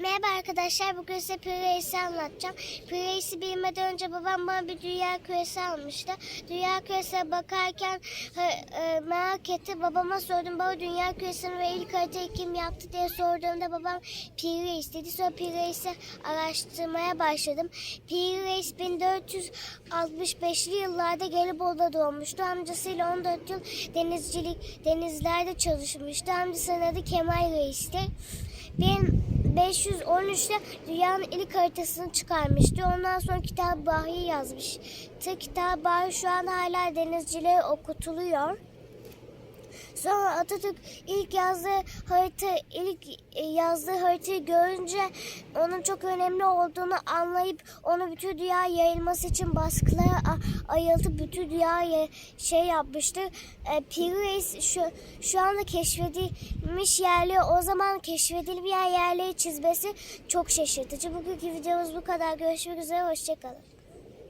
Merhaba arkadaşlar, bugün size Pirace'i anlatacağım. Pirace'i bilmeden önce babam bana bir dünya küresi almıştı. Dünya küresine bakarken e, e, merak etti. Babama sordum, baba dünya küresini ve ilk haritayı kim yaptı diye sorduğumda babam Pirace dedi. Sonra Pirace'i araştırmaya başladım. Pirace 1465'li yıllarda Gelibolu'da doğmuştu. Amcasıyla 14 yıl denizcilik, denizlerde çalışmıştı. Amcasının adı Kemal Reis'ti. 1513'te dünyanın ilk haritasını çıkarmıştı. Ondan sonra Kitap Bahri yazmıştı. Kitap Bahri şu an hala denizcilere okutuluyor. Sonra Atatürk ilk yazdığı harita, ilk e, yazdığı haritayı görünce onun çok önemli olduğunu anlayıp onu bütün dünya yayılması için baskılara a- ayıltıp bütün dünya şey yapmıştı. E, Piraeus şu, şu anda keşfedilmiş yerleri o zaman keşfedilmeyen yerleri çizmesi çok şaşırtıcı. Bugünkü videomuz bu kadar. Görüşmek üzere. Hoşçakalın.